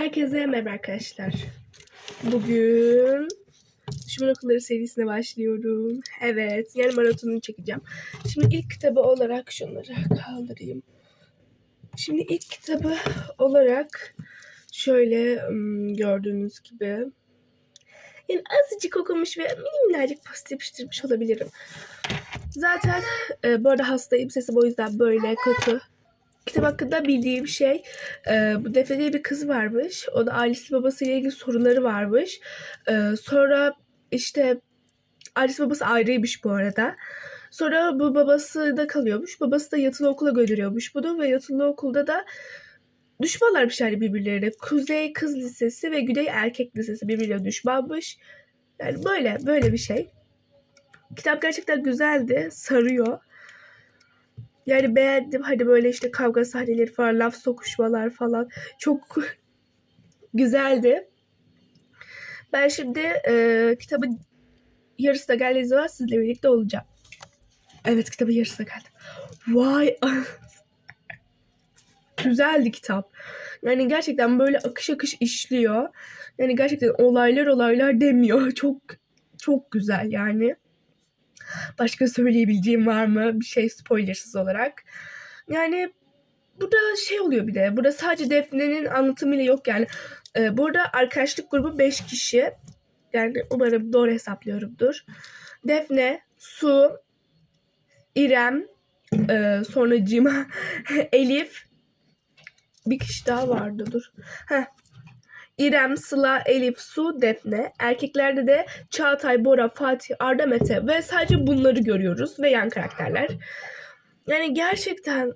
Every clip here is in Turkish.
Herkese merhaba arkadaşlar. Bugün Düşman Okulları serisine başlıyorum. Evet, yarın maratonunu çekeceğim. Şimdi ilk kitabı olarak şunları kaldırayım. Şimdi ilk kitabı olarak şöyle gördüğünüz gibi yani azıcık okumuş ve minnacık post yapıştırmış olabilirim. Zaten e, bu arada hastayım. Sesim o yüzden böyle kötü. Kitap hakkında bildiğim şey e, bu Defne diye bir kız varmış. O da ailesi babasıyla ilgili sorunları varmış. E, sonra işte ailesi babası ayrıymış bu arada. Sonra bu babası da kalıyormuş. Babası da yatılı okula gönderiyormuş bunu ve yatılı okulda da düşmanlarmış yani birbirlerine. Kuzey Kız Lisesi ve Güney Erkek Lisesi birbirine düşmanmış. Yani böyle böyle bir şey. Kitap gerçekten güzeldi. Sarıyor. Yani beğendim. Hani böyle işte kavga sahneleri falan, laf sokuşmalar falan. Çok güzeldi. Ben şimdi e, kitabın yarısına geldiği zaman sizinle birlikte olacağım. Evet kitabın yarısına geldim. Vay Güzeldi kitap. Yani gerçekten böyle akış akış işliyor. Yani gerçekten olaylar olaylar demiyor. Çok çok güzel yani. Başka söyleyebileceğim var mı? Bir şey spoilersız olarak. Yani burada şey oluyor bir de. Burada sadece Defne'nin anlatımıyla yok yani. Ee, burada arkadaşlık grubu 5 kişi. Yani umarım doğru hesaplıyorumdur. Defne, Su, İrem, e, sonra Cima, Elif, bir kişi daha vardı dur. Heh. İrem, Sıla, Elif, Su, Defne. Erkeklerde de Çağatay, Bora, Fatih, Arda, Mete ve sadece bunları görüyoruz ve yan karakterler. Yani gerçekten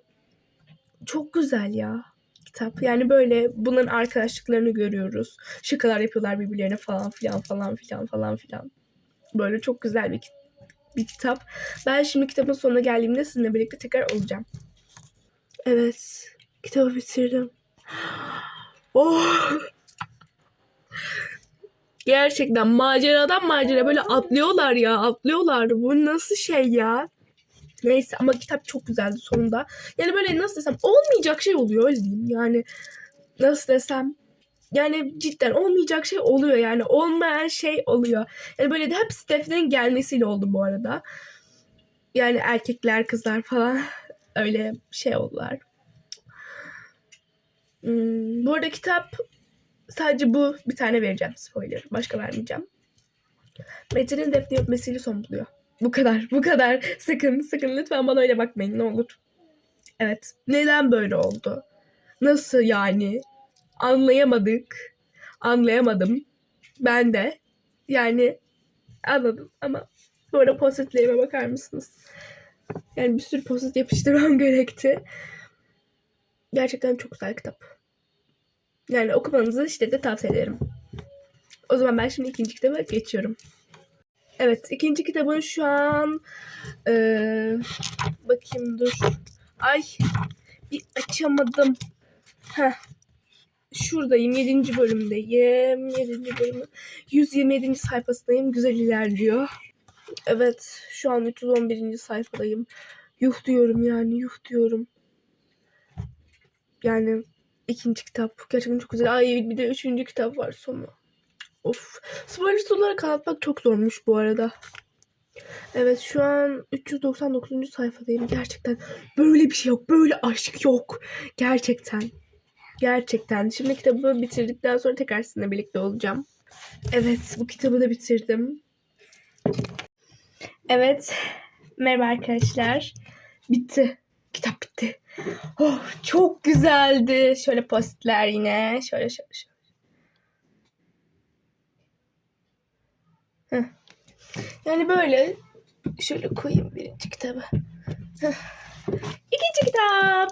çok güzel ya kitap. Yani böyle bunların arkadaşlıklarını görüyoruz. Şakalar yapıyorlar birbirlerine falan filan falan filan falan filan. Böyle çok güzel bir, bir kitap. Ben şimdi kitabın sonuna geldiğimde sizinle birlikte tekrar olacağım. Evet. Kitabı bitirdim. Oh! Gerçekten maceradan macera böyle atlıyorlar ya atlıyorlar. Bu nasıl şey ya? Neyse ama kitap çok güzeldi sonunda. Yani böyle nasıl desem olmayacak şey oluyor öyle diyeyim. Yani nasıl desem yani cidden olmayacak şey oluyor yani olmayan şey oluyor. Yani böyle de hepsi Defne'nin gelmesiyle oldu bu arada. Yani erkekler kızlar falan öyle şey oldular. Hmm, bu arada kitap sadece bu bir tane vereceğim spoiler. Başka vermeyeceğim. Metin'in Defne öpmesiyle son buluyor. Bu kadar. Bu kadar. Sakın sakın lütfen bana öyle bakmayın ne olur. Evet. Neden böyle oldu? Nasıl yani? Anlayamadık. Anlayamadım. Ben de. Yani anladım ama arada postitlerime bakar mısınız? Yani bir sürü postit yapıştırmam gerekti. Gerçekten çok güzel kitap. Yani okumanızı de tavsiye ederim. O zaman ben şimdi ikinci kitaba geçiyorum. Evet ikinci kitabın şu an ee, bakayım dur. Ay bir açamadım. Heh. Şuradayım. 7. bölümdeyim. 7. bölümü. 127. sayfasındayım. Güzel ilerliyor. Evet. Şu an 311. sayfadayım. Yuh diyorum yani. Yuh diyorum. Yani ikinci kitap. Gerçekten çok güzel. Ay bir de üçüncü kitap var sonu. Of. Spoiler olarak anlatmak çok zormuş bu arada. Evet şu an 399. sayfadayım. Gerçekten böyle bir şey yok. Böyle aşk yok. Gerçekten. Gerçekten. Şimdi kitabı bitirdikten sonra tekrar sizinle birlikte olacağım. Evet bu kitabı da bitirdim. Evet. Merhaba arkadaşlar. Bitti. Kitap bitti. Oh, çok güzeldi. Şöyle postler yine. Şöyle şöyle şöyle. Yani böyle şöyle koyayım birinci kitabı. İkinci kitap.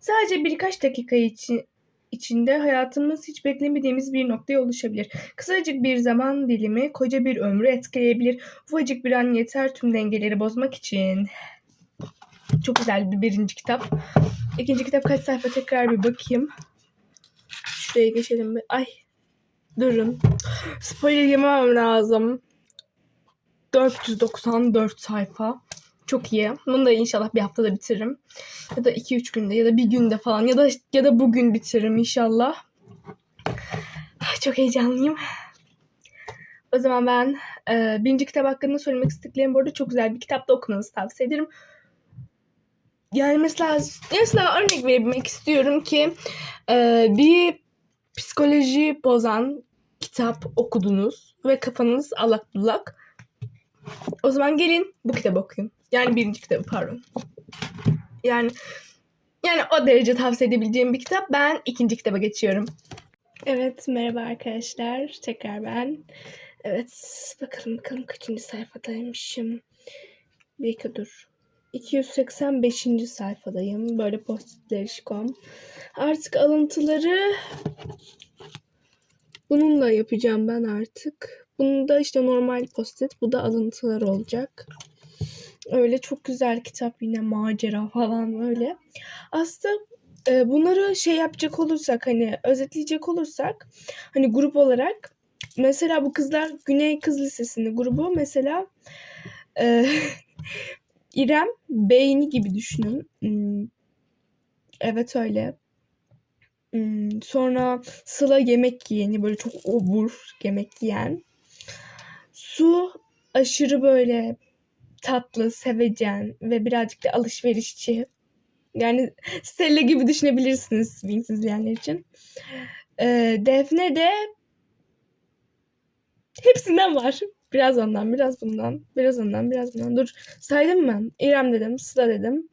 Sadece birkaç dakika için içinde hayatımız hiç beklemediğimiz bir noktaya ulaşabilir. Kısacık bir zaman dilimi koca bir ömrü etkileyebilir. Ufacık bir an yeter tüm dengeleri bozmak için. Çok güzel bir birinci kitap. İkinci kitap kaç sayfa tekrar bir bakayım. Şuraya geçelim bir. Ay durun. Spoiler yememem lazım. 494 sayfa. Çok iyi. Bunu da inşallah bir haftada bitiririm. Ya da 2-3 günde ya da bir günde falan ya da ya da bugün bitiririm inşallah. Ah, Çok heyecanlıyım. O zaman ben e, birinci kitap hakkında söylemek istediklerim bu arada çok güzel bir kitapta okumanızı tavsiye ederim. Yani mesela mesela örnek verebilmek istiyorum ki e, bir psikoloji bozan kitap okudunuz ve kafanız allak bullak. O zaman gelin bu kitabı okuyun. Yani birinci kitabı pardon. Yani yani o derece tavsiye edebileceğim bir kitap. Ben ikinci kitaba geçiyorum. Evet merhaba arkadaşlar. Tekrar ben. Evet bakalım bakalım kaçıncı sayfadaymışım. Bir dakika dur. 285. sayfadayım. Böyle postitler işkom. Artık alıntıları bununla yapacağım ben artık. Bunun da işte normal postit. Bu da alıntılar olacak. Öyle çok güzel kitap yine macera falan öyle. Aslında e, bunları şey yapacak olursak hani özetleyecek olursak hani grup olarak mesela bu kızlar Güney Kız Lisesi'nde grubu mesela e, İrem Beyni gibi düşünün. Hmm, Evet öyle. Hmm, Sonra Sıla yemek yiyeni böyle çok obur yemek yiyen. Su aşırı böyle tatlı, sevecen ve birazcık da alışverişçi. Yani Stella gibi düşünebilirsiniz Wings izleyenler için. Ee, Defne de hepsinden var. Biraz ondan, biraz bundan, biraz ondan, biraz bundan. Dur saydım mı? İrem dedim, Sıla dedim.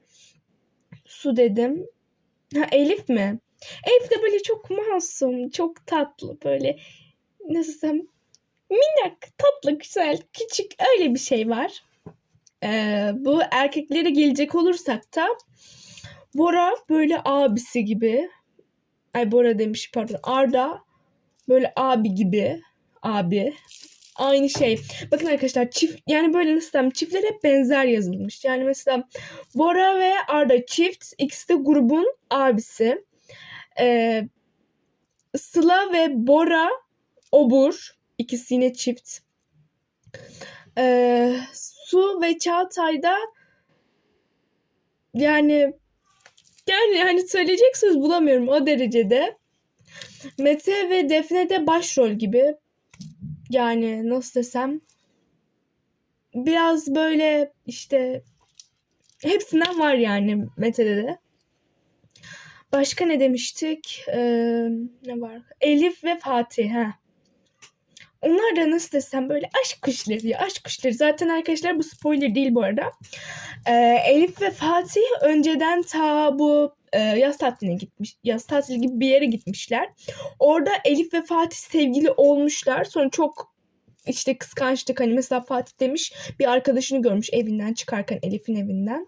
Su dedim. Ha Elif mi? Elif de böyle çok masum, çok tatlı böyle nasıl desem minnak, tatlı, güzel, küçük öyle bir şey var. Ee, bu erkeklere gelecek olursak da Bora böyle abisi gibi. Ay Bora demiş pardon. Arda böyle abi gibi. Abi. Aynı şey. Bakın arkadaşlar çift yani böyle desem çiftler hep benzer yazılmış. Yani mesela Bora ve Arda çift. ikisi de grubun abisi. Ee, Sıla ve Bora obur. İkisi yine çift. Ee, Su ve Çağatay'da yani yani hani söyleyecek söz bulamıyorum o derecede. Mete ve Defne de başrol gibi. Yani nasıl desem biraz böyle işte hepsinden var yani Mete'de de. Başka ne demiştik? Ee, ne var? Elif ve Fatih. Ha. Onlar da nasıl desem böyle aşk kuşları ya aşk kuşları. Zaten arkadaşlar bu spoiler değil bu arada. Ee, Elif ve Fatih önceden ta bu e, yaz tatiline gitmiş. Yaz tatili gibi bir yere gitmişler. Orada Elif ve Fatih sevgili olmuşlar. Sonra çok işte kıskançlık hani mesela Fatih demiş bir arkadaşını görmüş evinden çıkarken Elif'in evinden.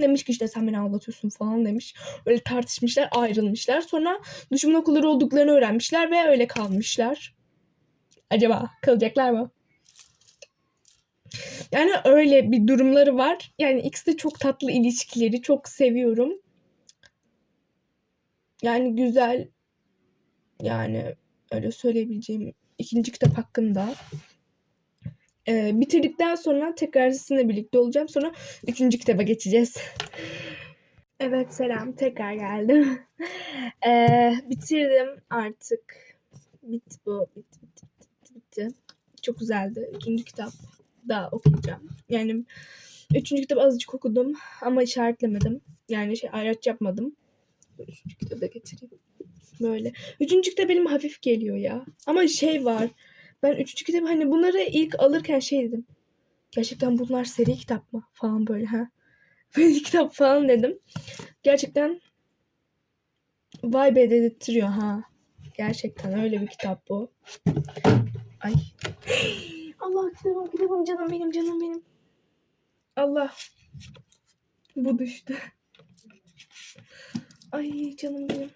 Demiş ki işte sen beni aldatıyorsun falan demiş. Öyle tartışmışlar ayrılmışlar. Sonra düşman okulları olduklarını öğrenmişler ve öyle kalmışlar. Acaba kalacaklar mı? Yani öyle bir durumları var. Yani ikisi de çok tatlı ilişkileri. Çok seviyorum. Yani güzel. Yani öyle söyleyebileceğim ikinci kitap hakkında. Ee, bitirdikten sonra tekrar sizinle birlikte olacağım. Sonra üçüncü kitaba geçeceğiz. Evet selam. Tekrar geldim. Ee, bitirdim artık. Bitti bu. Bitti, bitti, bitti, bitti. Çok güzeldi. Üçüncü kitap daha okuyacağım. Yani üçüncü kitap azıcık okudum ama işaretlemedim. Yani şey ayraç yapmadım. Üçüncü kitabı da getireyim. Böyle. Üçüncü kitap benim hafif geliyor ya. Ama şey var. Ben üçüncü kitap hani bunları ilk alırken şey dedim. Gerçekten bunlar seri kitap mı? Falan böyle ha. Böyle kitap falan dedim. Gerçekten vay be dedirtiyor ha. Gerçekten öyle bir kitap bu. Ay. Allah kitabım kitabım canım benim canım benim. Allah. Bu düştü. Ay canım benim.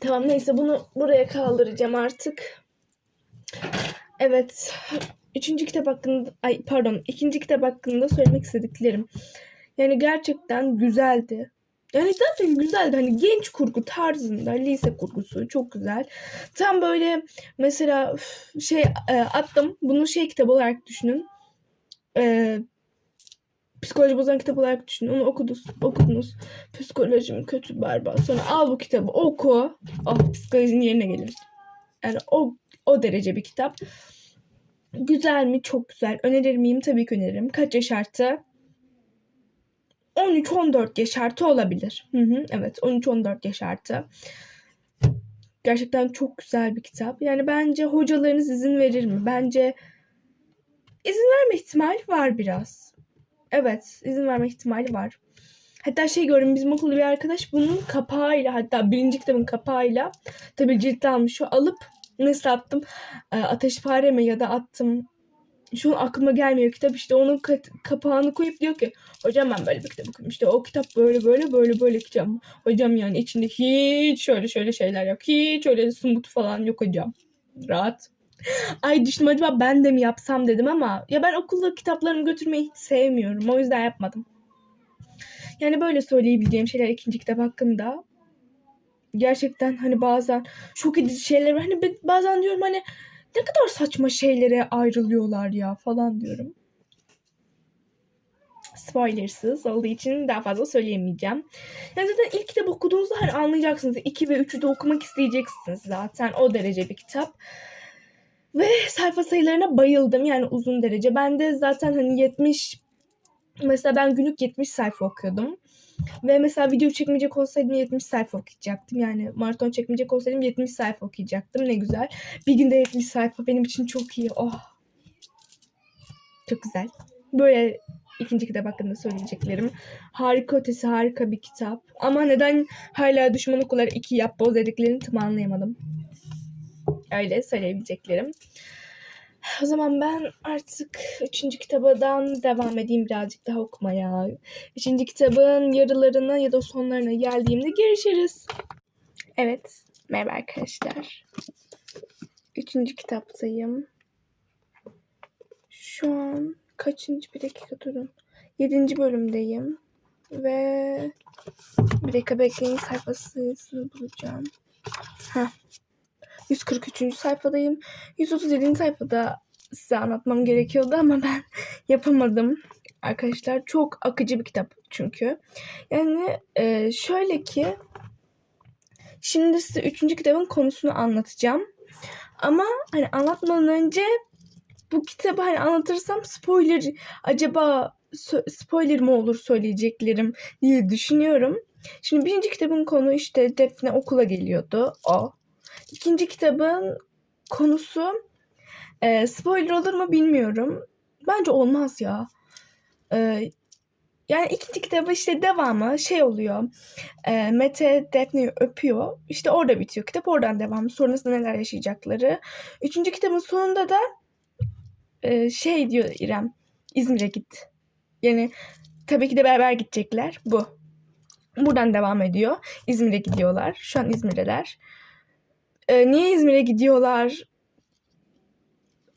Tamam neyse bunu buraya kaldıracağım artık. Evet. Üçüncü kitap hakkında, ay pardon ikinci kitap hakkında söylemek istediklerim. Yani gerçekten güzeldi. Yani zaten güzeldi. Hani genç kurgu tarzında lise kurgusu çok güzel. Tam böyle mesela şey e, attım. Bunu şey kitap olarak düşünün. E, psikoloji bozan kitap olarak düşünün. Onu okudunuz. okudunuz. Psikolojim kötü berbat. Sonra al bu kitabı oku. Ah psikolojinin yerine gelir. Yani o o derece bir kitap. Güzel mi? Çok güzel. Önerir miyim? Tabii ki öneririm. Kaç yaş artı? 13-14 yaş artı olabilir. Hı hı, evet 13-14 yaş artı. Gerçekten çok güzel bir kitap. Yani bence hocalarınız izin verir mi? Bence izin verme ihtimali var biraz. Evet izin verme ihtimali var. Hatta şey gördüm bizim okulda bir arkadaş bunun kapağıyla hatta birinci kitabın kapağıyla tabii ciltte almış. O alıp nasıl attım? E, mi ya da attım? Şu an aklıma gelmiyor kitap işte onun kapağını koyup diyor ki hocam ben böyle bir kitap okudum. İşte o kitap böyle böyle böyle böyle kitap. Hocam yani içinde hiç şöyle şöyle şeyler yok. Hiç öyle sumut falan yok hocam. Rahat ay düşündüm acaba ben de mi yapsam dedim ama ya ben okulda kitaplarımı götürmeyi hiç sevmiyorum o yüzden yapmadım yani böyle söyleyebileceğim şeyler ikinci kitap hakkında gerçekten hani bazen şok edici şeyler hani bazen diyorum hani ne kadar saçma şeylere ayrılıyorlar ya falan diyorum. Spoilersız olduğu için daha fazla söyleyemeyeceğim. Yani zaten ilk kitap okuduğunuzda hani anlayacaksınız. 2 ve 3'ü de okumak isteyeceksiniz zaten. O derece bir kitap. Ve sayfa sayılarına bayıldım. Yani uzun derece. Ben de zaten hani 70 mesela ben günlük 70 sayfa okuyordum. Ve mesela video çekmeyecek olsaydım 70 sayfa okuyacaktım. Yani maraton çekmeyecek olsaydım 70 sayfa okuyacaktım. Ne güzel. Bir günde 70 sayfa benim için çok iyi. Oh. Çok güzel. Böyle ikinci kitap hakkında söyleyeceklerim. Harika ötesi harika bir kitap. Ama neden hala düşman okulları iki yap boz dediklerini tam anlayamadım. Öyle söyleyebileceklerim. O zaman ben artık üçüncü kitabadan devam edeyim birazcık daha okumaya. Üçüncü kitabın yarılarına ya da sonlarına geldiğimde görüşürüz. Evet, merhaba arkadaşlar. Üçüncü kitaptayım. Şu an kaçıncı bir dakika durun. Yedinci bölümdeyim. Ve bir dakika bekleyin sayfasını bulacağım. Heh. 143. sayfadayım. 137. sayfada size anlatmam gerekiyordu ama ben yapamadım. Arkadaşlar çok akıcı bir kitap çünkü. Yani e, şöyle ki şimdi size 3. kitabın konusunu anlatacağım. Ama hani anlatmadan önce bu kitabı hani anlatırsam spoiler acaba spoiler mı olur söyleyeceklerim diye düşünüyorum. Şimdi birinci kitabın konu işte Defne okula geliyordu o. İkinci kitabın konusu e, spoiler olur mu bilmiyorum. Bence olmaz ya. E, yani ikinci kitabı işte devamı şey oluyor. E, Mete Defne'yi öpüyor. İşte orada bitiyor kitap. Oradan devam. Sonrasında neler yaşayacakları. Üçüncü kitabın sonunda da e, şey diyor İrem. İzmir'e git. Yani tabii ki de beraber gidecekler. Bu. Buradan devam ediyor. İzmir'e gidiyorlar. Şu an İzmir'deler. E, niye İzmir'e gidiyorlar?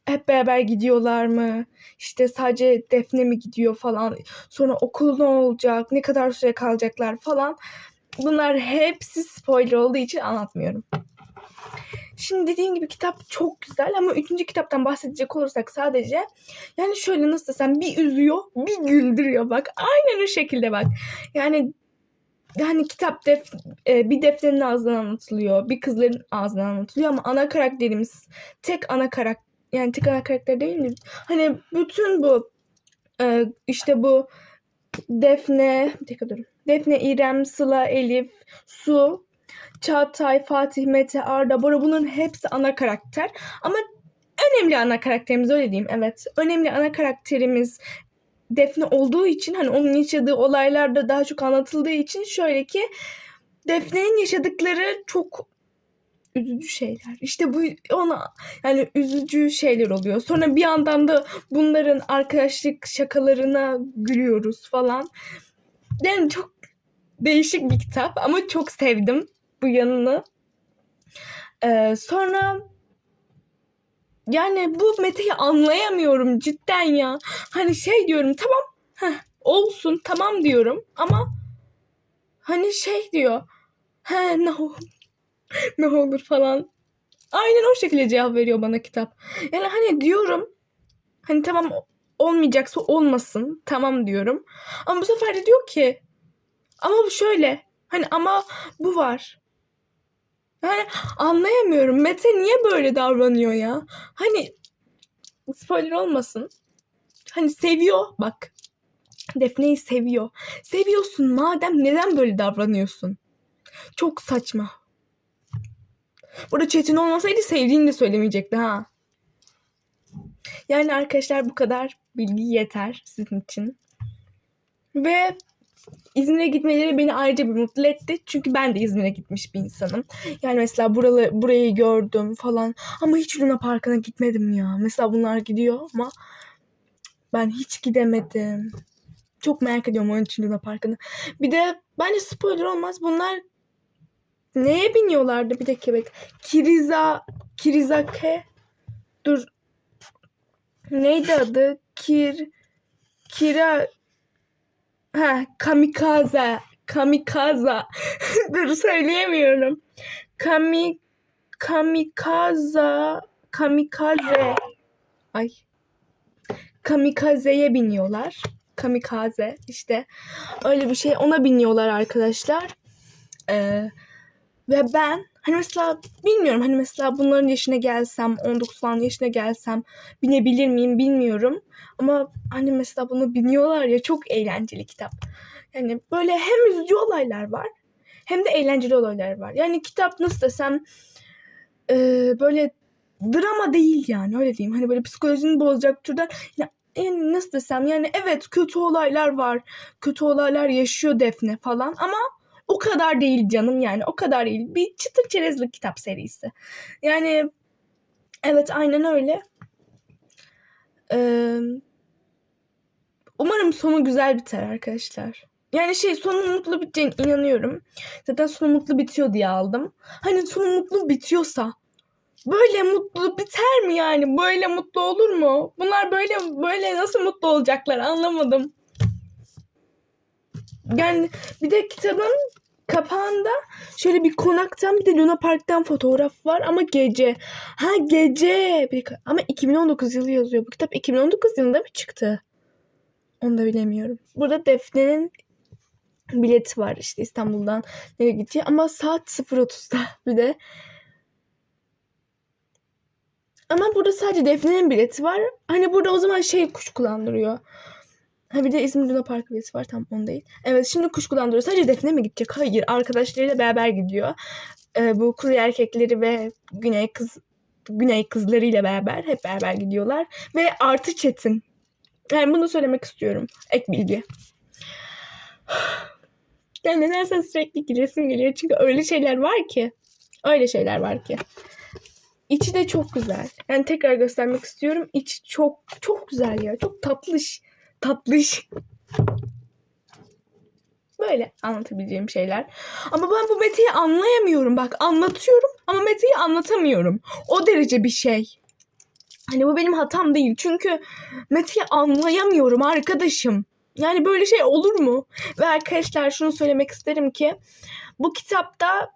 Hep beraber gidiyorlar mı? İşte sadece Defne mi gidiyor falan. Sonra okul ne olacak? Ne kadar süre kalacaklar falan. Bunlar hepsi spoiler olduğu için anlatmıyorum. Şimdi dediğim gibi kitap çok güzel ama üçüncü kitaptan bahsedecek olursak sadece yani şöyle nasıl desem bir üzüyor bir güldürüyor bak aynen o şekilde bak yani yani kitap def, e, bir defterin ağzından anlatılıyor bir kızların ağzından anlatılıyor ama ana karakterimiz tek ana karakter yani tek ana karakter değil mi? Hani bütün bu e, işte bu Defne bir. Defne, İrem, Sıla, Elif, Su, Çağatay, Fatih, Mete, Arda, Bora bunların hepsi ana karakter. Ama önemli ana karakterimiz öyle diyeyim. Evet. Önemli ana karakterimiz Defne olduğu için hani onun yaşadığı olaylarda daha çok anlatıldığı için şöyle ki Defne'nin yaşadıkları çok üzücü şeyler. İşte bu ona yani üzücü şeyler oluyor. Sonra bir yandan da bunların arkadaşlık şakalarına gülüyoruz falan. Yani çok değişik bir kitap ama çok sevdim bu yanını. Ee, sonra yani bu Mete'yi anlayamıyorum cidden ya. Hani şey diyorum tamam heh, olsun tamam diyorum ama hani şey diyor he ne olur ne olur falan. Aynen o şekilde cevap veriyor bana kitap. Yani hani diyorum hani tamam olmayacaksa olmasın tamam diyorum. Ama bu sefer de diyor ki ama şöyle hani ama bu var. Yani anlayamıyorum. Mete niye böyle davranıyor ya? Hani spoiler olmasın. Hani seviyor bak. Defne'yi seviyor. Seviyorsun madem neden böyle davranıyorsun? Çok saçma. Burada Çetin olmasaydı sevdiğini de söylemeyecekti ha. Yani arkadaşlar bu kadar bilgi yeter sizin için. Ve İzmir'e gitmeleri beni ayrıca bir mutlu etti. Çünkü ben de İzmir'e gitmiş bir insanım. Yani mesela buralı, burayı gördüm falan. Ama hiç Luna Parkı'na gitmedim ya. Mesela bunlar gidiyor ama ben hiç gidemedim. Çok merak ediyorum onun için Luna Parkı'nı. Bir de bence spoiler olmaz. Bunlar neye biniyorlardı? Bir dakika bek. Kiriza Kirizake dur. Neydi adı? Kir Kira Ha, kamikaze. Kamikaze. Dur söyleyemiyorum. Kami kamikaze kamikaze. Ay. Kamikazeye biniyorlar. Kamikaze işte. Öyle bir şey. Ona biniyorlar arkadaşlar. Ee, ve ben hani mesela bilmiyorum hani mesela bunların yaşına gelsem 19 falan yaşına gelsem binebilir miyim bilmiyorum. Ama hani mesela bunu biniyorlar ya çok eğlenceli kitap. Yani böyle hem üzücü olaylar var hem de eğlenceli olaylar var. Yani kitap nasıl desem e, böyle drama değil yani öyle diyeyim. Hani böyle psikolojini bozacak türden yani, yani nasıl desem yani evet kötü olaylar var. Kötü olaylar yaşıyor Defne falan ama o kadar değil canım yani o kadar değil. Bir çıtır çerezlik kitap serisi. Yani evet aynen öyle. Ee, umarım sonu güzel biter arkadaşlar. Yani şey sonu mutlu biteceğine inanıyorum. Zaten sonu mutlu bitiyor diye aldım. Hani sonu mutlu bitiyorsa böyle mutlu biter mi yani? Böyle mutlu olur mu? Bunlar böyle böyle nasıl mutlu olacaklar anlamadım. Yani bir de kitabın kapağında şöyle bir konaktan bir de Luna Park'tan fotoğraf var ama gece. Ha gece. Bir, ama 2019 yılı yazıyor. Bu kitap 2019 yılında mı çıktı? Onu da bilemiyorum. Burada Defne'nin bileti var işte İstanbul'dan nereye gideceği ama saat 0.30'da bir de. Ama burada sadece Defne'nin bileti var. Hani burada o zaman şey kuşkulandırıyor. Ha bir de İzmir Luna Park bileti var tam on değil. Evet şimdi kuşkulandırıyor. Sadece Defne mi gidecek? Hayır arkadaşlarıyla beraber gidiyor. Ee, bu kuzey erkekleri ve güney kız güney kızlarıyla beraber hep beraber gidiyorlar. Ve artı Çetin. Yani bunu söylemek istiyorum. Ek bilgi. Yani nedense sürekli giresim geliyor. Çünkü öyle şeyler var ki. Öyle şeyler var ki. İçi de çok güzel. Yani tekrar göstermek istiyorum. İçi çok çok güzel ya. Çok tatlış. Tatlış. Böyle anlatabileceğim şeyler. Ama ben bu Mete'yi anlayamıyorum. Bak anlatıyorum ama Mete'yi anlatamıyorum. O derece bir şey. Hani bu benim hatam değil. Çünkü Mete'yi anlayamıyorum arkadaşım. Yani böyle şey olur mu? Ve arkadaşlar şunu söylemek isterim ki bu kitapta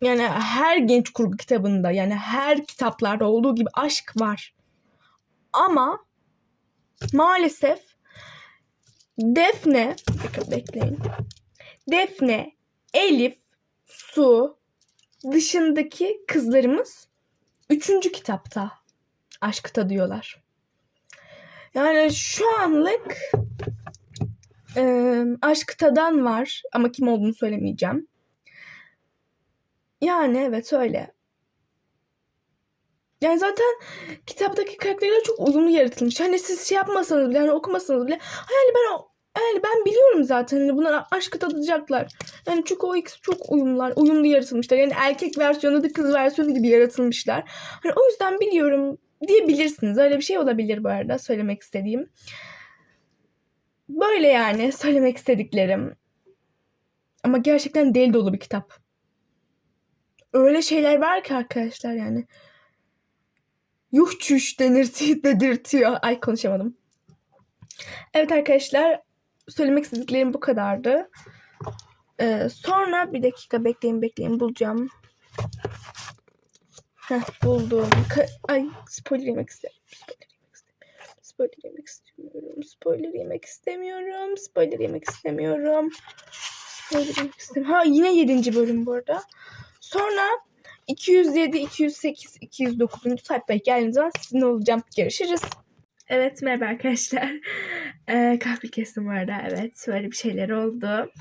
yani her genç kurgu kitabında yani her kitaplarda olduğu gibi aşk var. Ama maalesef Defne bakın bekleyin. Defne, Elif, Su dışındaki kızlarımız üçüncü kitapta aşkı tadıyorlar. Yani şu anlık e, aşk tadan var ama kim olduğunu söylemeyeceğim. Yani evet öyle. Yani zaten kitaptaki karakterler çok uyumlu yaratılmış. Hani siz şey yapmasanız bile, hani okumasanız bile. Yani ben yani ben biliyorum zaten hani bunlar aşkı tadacaklar. Yani çünkü o ikisi çok uyumlular, uyumlu yaratılmışlar. Yani erkek versiyonu da kız versiyonu gibi yaratılmışlar. Hani o yüzden biliyorum diyebilirsiniz. Öyle bir şey olabilir bu arada söylemek istediğim. Böyle yani söylemek istediklerim. Ama gerçekten deli dolu bir kitap. Öyle şeyler var ki arkadaşlar yani. Yuh çüş denirti, dedirtiyor. Ay konuşamadım. Evet arkadaşlar söylemek istediklerim bu kadardı. Ee, sonra bir dakika bekleyin bekleyin bulacağım. Heh, buldum. Ka- Ay spoiler yemek istemiyorum. Spoiler yemek istemiyorum. Spoiler yemek istemiyorum. Spoiler yemek istemiyorum. Spoiler yemek istemiyorum. Ha yine 7. bölüm bu arada. Sonra 207, 208, 209. sayfaya geldiğiniz zaman sizinle olacağım. Görüşürüz. Evet merhaba arkadaşlar. Ee, kahve kestim bu arada. Evet böyle bir şeyler oldu.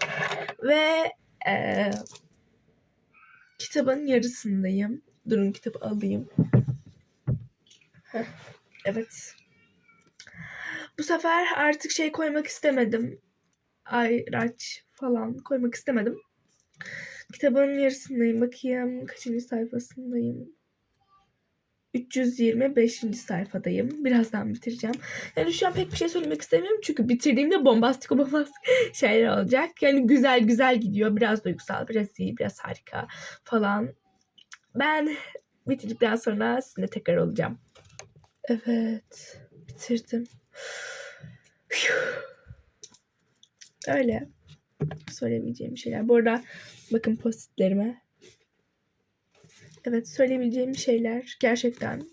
Ve ee, kitabın yarısındayım. Durun kitabı alayım. Heh, evet. Bu sefer artık şey koymak istemedim. Ayraç falan koymak istemedim. Kitabın yarısındayım. Bakayım kaçıncı sayfasındayım. 325. sayfadayım. Birazdan bitireceğim. Yani şu an pek bir şey söylemek istemiyorum. Çünkü bitirdiğimde bombastik bombastik şeyler olacak. Yani güzel güzel gidiyor. Biraz duygusal, biraz iyi, biraz harika falan. Ben bitirdikten sonra sizinle tekrar olacağım. Evet. Bitirdim. Öyle. Söyleyebileceğim şeyler. Bu arada bakın postitlerime. Evet söyleyebileceğim şeyler gerçekten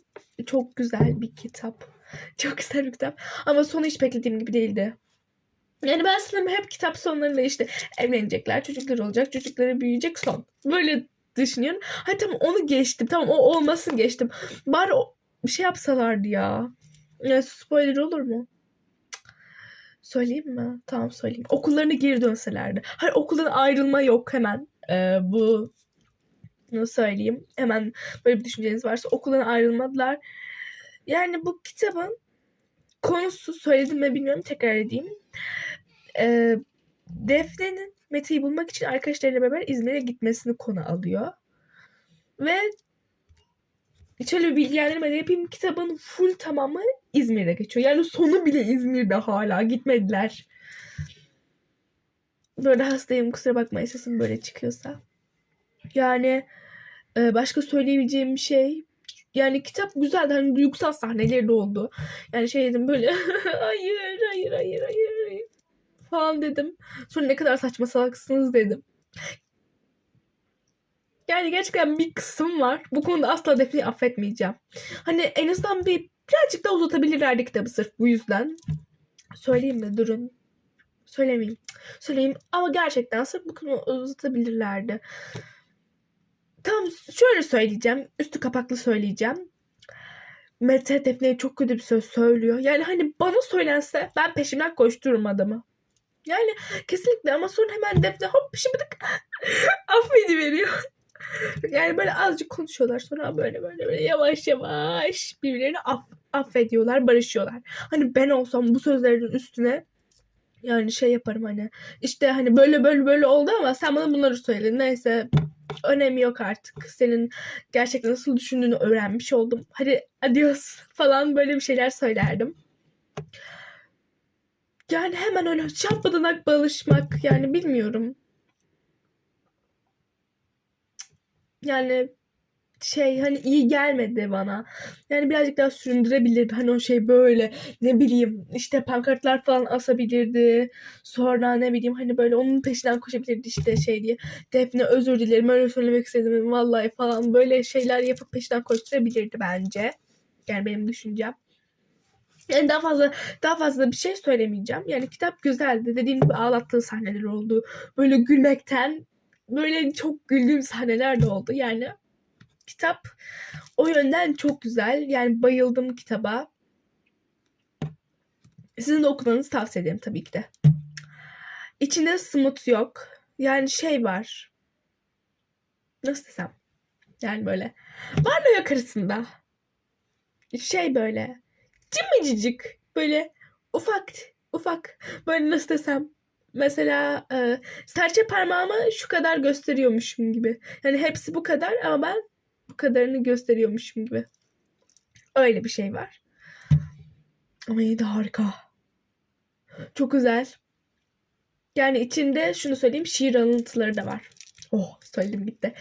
çok güzel bir kitap. Çok güzel bir kitap. Ama sonu hiç beklediğim gibi değildi. Yani ben sanırım hep kitap sonlarında işte evlenecekler, çocuklar olacak, çocukları büyüyecek son. Böyle düşünüyorum. Hayır tamam onu geçtim. Tamam o olmasın geçtim. Bari o, bir şey yapsalardı ya. Ya spoiler olur mu? Söyleyeyim mi? Tamam söyleyeyim. Okullarına geri dönselerdi. Hayır okuldan ayrılma yok hemen. Ee, bu nasıl söyleyeyim? Hemen böyle bir düşünceniz varsa okuldan ayrılmadılar. Yani bu kitabın konusu söyledim mi bilmiyorum tekrar edeyim. Ee, Defne'nin Mete'yi bulmak için arkadaşlarıyla beraber İzmir'e gitmesini konu alıyor. Ve şöyle bilgilendirme de yapayım. Kitabın full tamamı İzmir'de geçiyor. Yani sonu bile İzmir'de hala gitmediler. Böyle hastayım kusura bakmayın sesim böyle çıkıyorsa. Yani e, başka söyleyebileceğim bir şey yani kitap güzeldi hani duygusal sahneleri de oldu. Yani şey dedim böyle hayır hayır hayır hayır hayır falan dedim. Sonra ne kadar saçma salaksınız dedim. Yani gerçekten bir kısım var. Bu konuda asla Defne'yi affetmeyeceğim. Hani en azından bir birazcık da uzatabilirlerdi kitabı sırf bu yüzden. Söyleyeyim mi? Durun. Söylemeyeyim. Söyleyeyim ama gerçekten sırf bu konuyu uzatabilirlerdi. Tam şöyle söyleyeceğim. Üstü kapaklı söyleyeceğim. Mete Defne'ye çok kötü bir söz söylüyor. Yani hani bana söylense ben peşimden koştururum adamı. Yani kesinlikle ama sonra hemen Defne hop şıbıdık affediveriyor. Yani böyle azıcık konuşuyorlar sonra böyle böyle böyle yavaş yavaş birbirlerini aff affediyorlar, barışıyorlar. Hani ben olsam bu sözlerin üstüne yani şey yaparım hani işte hani böyle böyle böyle oldu ama sen bana bunları söyledin. Neyse önemi yok artık. Senin gerçekten nasıl düşündüğünü öğrenmiş oldum. Hadi adios falan böyle bir şeyler söylerdim. Yani hemen öyle çapadanak balışmak yani bilmiyorum. Yani şey hani iyi gelmedi bana. Yani birazcık daha süründürebilirdi. Hani o şey böyle ne bileyim işte pankartlar falan asabilirdi. Sonra ne bileyim hani böyle onun peşinden koşabilirdi işte şey diye. Defne özür dilerim öyle söylemek istedim vallahi falan böyle şeyler yapıp peşinden koşturabilirdi bence. Yani benim düşüncem. Yani daha fazla daha fazla bir şey söylemeyeceğim. Yani kitap güzeldi. Dediğim gibi ağlattığı sahneler oldu. Böyle gülmekten böyle çok güldüğüm sahneler de oldu. Yani kitap o yönden çok güzel. Yani bayıldım kitaba. Sizin de okumanızı tavsiye ederim tabii ki de. İçinde smut yok. Yani şey var. Nasıl desem? Yani böyle. Varla yok arasında. Şey böyle. Cimicicik. Böyle ufak ufak. Böyle nasıl desem. Mesela e, serçe parmağımı şu kadar gösteriyormuşum gibi. Yani hepsi bu kadar ama ben bu kadarını gösteriyormuşum gibi. Öyle bir şey var. Ama yine de harika. Çok güzel. Yani içinde şunu söyleyeyim şiir alıntıları da var. Oh söyledim gitti.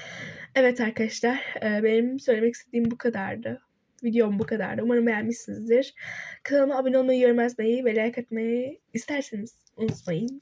Evet arkadaşlar benim söylemek istediğim bu kadardı. Videom bu kadardı. Umarım beğenmişsinizdir. Kanalıma abone olmayı, yorum yazmayı ve like atmayı isterseniz unutmayın.